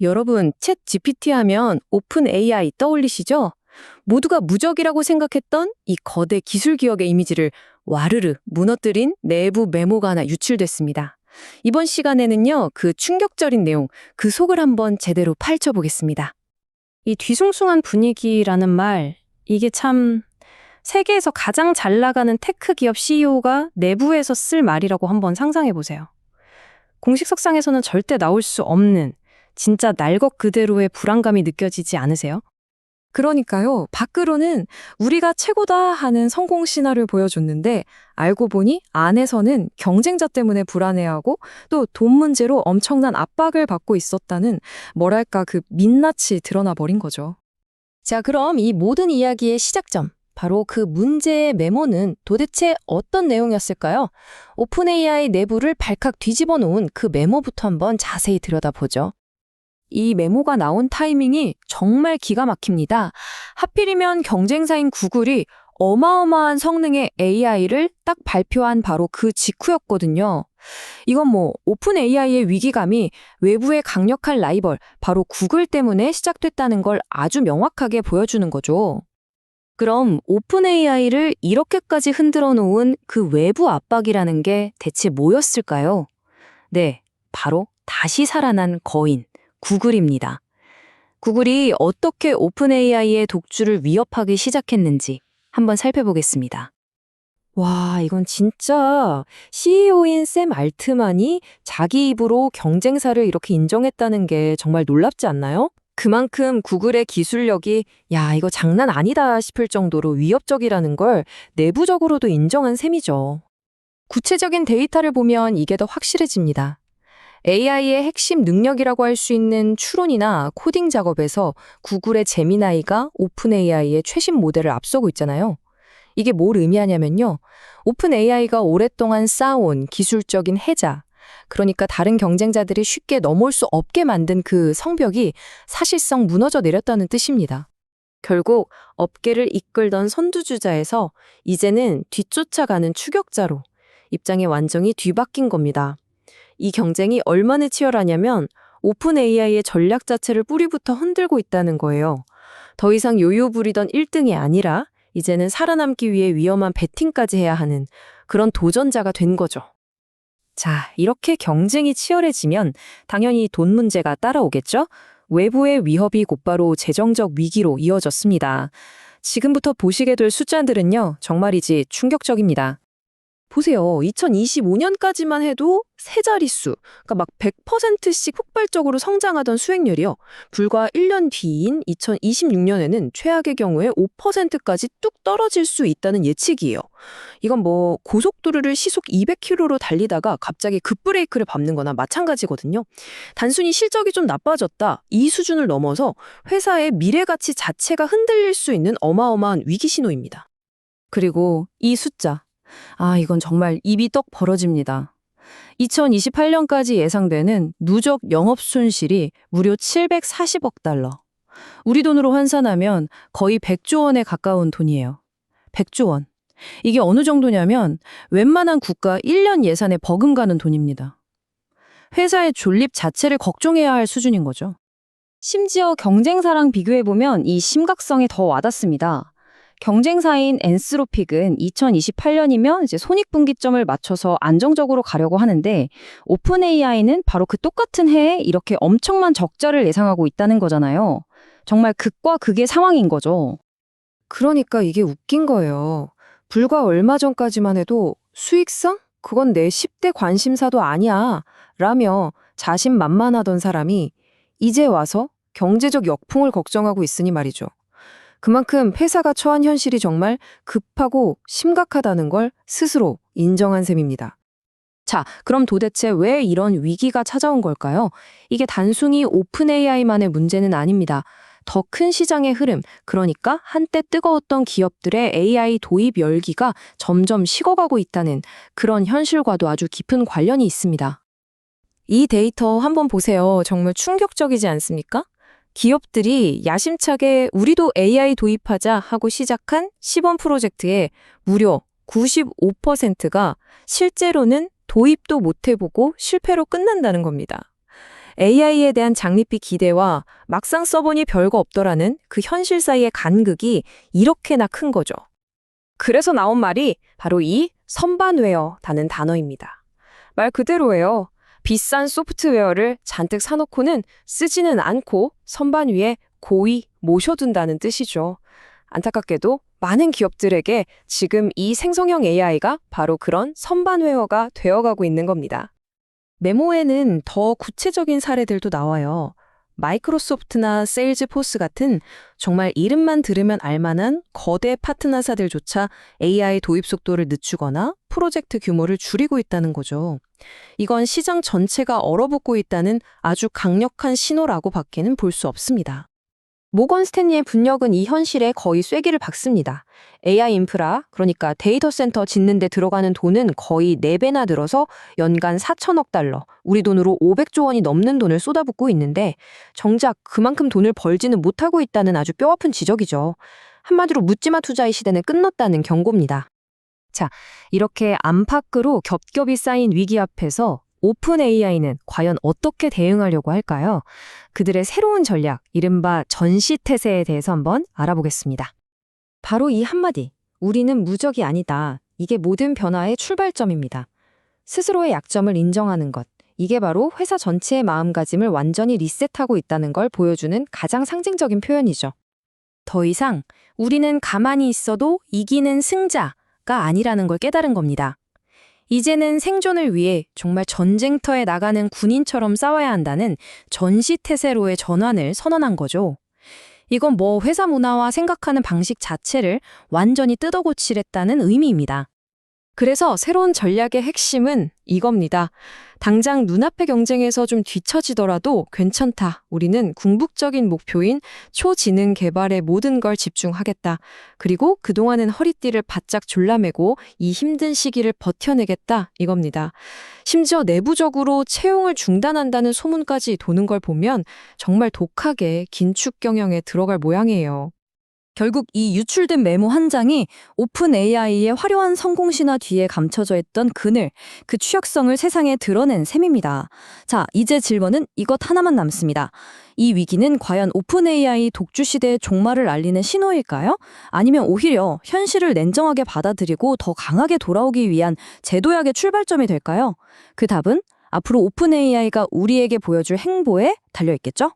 여러분, 챗 GPT 하면 오픈 AI 떠올리시죠? 모두가 무적이라고 생각했던 이 거대 기술 기업의 이미지를 와르르 무너뜨린 내부 메모가 하나 유출됐습니다. 이번 시간에는요, 그 충격적인 내용, 그 속을 한번 제대로 파헤쳐보겠습니다. 이 뒤숭숭한 분위기라는 말, 이게 참 세계에서 가장 잘 나가는 테크 기업 CEO가 내부에서 쓸 말이라고 한번 상상해 보세요. 공식 석상에서는 절대 나올 수 없는 진짜 날 것 그대로의 불안감이 느껴지지 않으세요? 그러니까요, 밖으로는 우리가 최고다 하는 성공 신화를 보여줬는데, 알고 보니 안에서는 경쟁자 때문에 불안해하고 또 돈 문제로 엄청난 압박을 받고 있었다는, 뭐랄까, 그 민낯이 드러나 버린 거죠. 자, 그럼 이 모든 이야기의 시작점, 바로 그 문제의 메모는 도대체 어떤 내용이었을까요? 오픈 AI 내부를 발칵 뒤집어 놓은 그 메모부터 한번 자세히 들여다보죠. 이 메모가 나온 타이밍이 정말 기가 막힙니다. 하필이면 경쟁사인 구글이 어마어마한 성능의 AI를 딱 발표한 바로 그 직후였거든요. 이건 뭐 오픈 AI의 위기감이 외부의 강력한 라이벌, 바로 구글 때문에 시작됐다는 걸 아주 명확하게 보여주는 거죠. 그럼 오픈 AI를 이렇게까지 흔들어 놓은 그 외부 압박이라는 게 대체 뭐였을까요? 네, 바로 다시 살아난 거인, 구글입니다. 구글이 어떻게 오픈 AI의 독주를 위협하기 시작했는지 한번 살펴보겠습니다. 와, 이건 진짜 CEO인 샘 알트만이 자기 입으로 경쟁사를 이렇게 인정했다는 게 정말 놀랍지 않나요? 그만큼 구글의 기술력이 야, 이거 장난 아니다 싶을 정도로 위협적이라는 걸 내부적으로도 인정한 셈이죠. 구체적인 데이터를 보면 이게 더 확실해집니다. AI의 핵심 능력이라고 할 수 있는 추론이나 코딩 작업에서 구글의 제미나이가 오픈 AI의 최신 모델을 앞서고 있잖아요. 이게 뭘 의미하냐면요. 오픈 AI가 오랫동안 쌓아온 기술적인 해자, 그러니까 다른 경쟁자들이 쉽게 넘어올 수 없게 만든 그 성벽이 사실상 무너져 내렸다는 뜻입니다. 결국 업계를 이끌던 선두주자에서 이제는 뒤쫓아가는 추격자로 입장이 완전히 뒤바뀐 겁니다. 이 경쟁이 얼마나 치열하냐면 오픈 AI의 전략 자체를 뿌리부터 흔들고 있다는 거예요. 더 이상 요요 부리던 1등이 아니라 이제는 살아남기 위해 위험한 배팅까지 해야 하는 그런 도전자가 된 거죠. 자, 이렇게 경쟁이 치열해지면 당연히 돈 문제가 따라오겠죠? 외부의 위협이 곧바로 재정적 위기로 이어졌습니다. 지금부터 보시게 될 숫자들은요, 정말이지 충격적입니다. 보세요. 2025년까지만 해도 세 자릿수, 그러니까 막 100%씩 폭발적으로 성장하던 수익률이요. 불과 1년 뒤인 2026년에는 최악의 경우에 5%까지 뚝 떨어질 수 있다는 예측이에요. 이건 뭐 고속도로를 시속 200km로 달리다가 갑자기 급브레이크를 밟는 거나 마찬가지거든요. 단순히 실적이 좀 나빠졌다. 이 수준을 넘어서 회사의 미래 가치 자체가 흔들릴 수 있는 어마어마한 위기 신호입니다. 그리고 이 숫자. 아, 이건 정말 입이 떡 벌어집니다. 2028년까지 예상되는 누적 영업 손실이 무려 740억 달러. 우리 돈으로 환산하면 거의 100조 원에 가까운 돈이에요. 100조 원. 이게 어느 정도냐면 웬만한 국가 1년 예산에 버금가는 돈입니다. 회사의 존립 자체를 걱정해야 할 수준인 거죠. 심지어 경쟁사랑 비교해보면 이 심각성이 더 와닿습니다. 경쟁사인 엔스로픽은 2028년이면 이제 손익분기점을 맞춰서 안정적으로 가려고 하는데 오픈 AI는 바로 그 똑같은 해에 이렇게 엄청난 적자를 예상하고 있다는 거잖아요. 정말 극과 극의 상황인 거죠. 그러니까 이게 웃긴 거예요. 불과 얼마 전까지만 해도 수익성? 그건 내 10대 관심사도 아니야. 라며 자신만만하던 사람이 이제 와서 경제적 역풍을 걱정하고 있으니 말이죠. 그만큼 회사가 처한 현실이 정말 급하고 심각하다는 걸 스스로 인정한 셈입니다. 자, 그럼 도대체 왜 이런 위기가 찾아온 걸까요? 이게 단순히 오픈 AI만의 문제는 아닙니다. 더 큰 시장의 흐름, 그러니까 한때 뜨거웠던 기업들의 AI 도입 열기가 점점 식어가고 있다는 그런 현실과도 아주 깊은 관련이 있습니다. 이 데이터 한번 보세요. 정말 충격적이지 않습니까? 기업들이 야심차게 우리도 AI 도입하자 하고 시작한 시범 프로젝트의 무려 95%가 실제로는 도입도 못 해보고 실패로 끝난다는 겁니다. AI에 대한 장밋빛 기대와 막상 써보니 별거 없더라는 그 현실 사이의 간극이 이렇게나 큰 거죠. 그래서 나온 말이 바로 이 선반웨어라는 단어입니다. 말 그대로예요. 비싼 소프트웨어를 잔뜩 사놓고는 쓰지는 않고 선반 위에 고이 모셔둔다는 뜻이죠. 안타깝게도 많은 기업들에게 지금 이 생성형 AI가 바로 그런 선반웨어가 되어가고 있는 겁니다. 메모에는 더 구체적인 사례들도 나와요. 마이크로소프트나 세일즈포스 같은 정말 이름만 들으면 알만한 거대 파트너사들조차 AI 도입 속도를 늦추거나 프로젝트 규모를 줄이고 있다는 거죠. 이건 시장 전체가 얼어붙고 있다는 아주 강력한 신호라고 밖에는 볼 수 없습니다. 모건 스탠리의 분력은 이 현실에 거의 쐐기를 박습니다. AI 인프라, 그러니까 데이터 센터 짓는 데 들어가는 돈은 거의 4배나 늘어서 연간 4천억 달러, 우리 돈으로 500조 원이 넘는 돈을 쏟아붓고 있는데 정작 그만큼 돈을 벌지는 못하고 있다는 아주 뼈아픈 지적이죠. 한마디로 묻지마 투자의 시대는 끝났다는 경고입니다. 자, 이렇게 안팎으로 겹겹이 쌓인 위기 앞에서 오픈 AI는 과연 어떻게 대응하려고 할까요? 그들의 새로운 전략, 이른바 전시태세에 대해서 한번 알아보겠습니다. 바로 이 한마디, 우리는 무적이 아니다. 이게 모든 변화의 출발점입니다. 스스로의 약점을 인정하는 것, 이게 바로 회사 전체의 마음가짐을 완전히 리셋하고 있다는 걸 보여주는 가장 상징적인 표현이죠. 더 이상 우리는 가만히 있어도 이기는 승자가 아니라는 걸 깨달은 겁니다. 이제는 생존을 위해 정말 전쟁터에 나가는 군인처럼 싸워야 한다는 전시태세로의 전환을 선언한 거죠. 이건 뭐 회사 문화와 생각하는 방식 자체를 완전히 뜯어고치랬다는 의미입니다. 그래서 새로운 전략의 핵심은 이겁니다. 당장 눈앞의 경쟁에서 좀 뒤처지더라도 괜찮다. 우리는 궁극적인 목표인 초지능 개발에 모든 걸 집중하겠다. 그리고 그동안은 허리띠를 바짝 졸라매고 이 힘든 시기를 버텨내겠다. 이겁니다. 심지어 내부적으로 채용을 중단한다는 소문까지 도는 걸 보면 정말 독하게 긴축 경영에 들어갈 모양이에요. 결국 이 유출된 메모 한 장이 오픈 AI의 화려한 성공 신화 뒤에 감춰져 있던 그늘, 그 취약성을 세상에 드러낸 셈입니다. 자, 이제 질문은 이것 하나만 남습니다. 이 위기는 과연 오픈 AI 독주 시대의 종말을 알리는 신호일까요? 아니면 오히려 현실을 냉정하게 받아들이고 더 강하게 돌아오기 위한 제도약의 출발점이 될까요? 그 답은 앞으로 오픈 AI가 우리에게 보여줄 행보에 달려 있겠죠?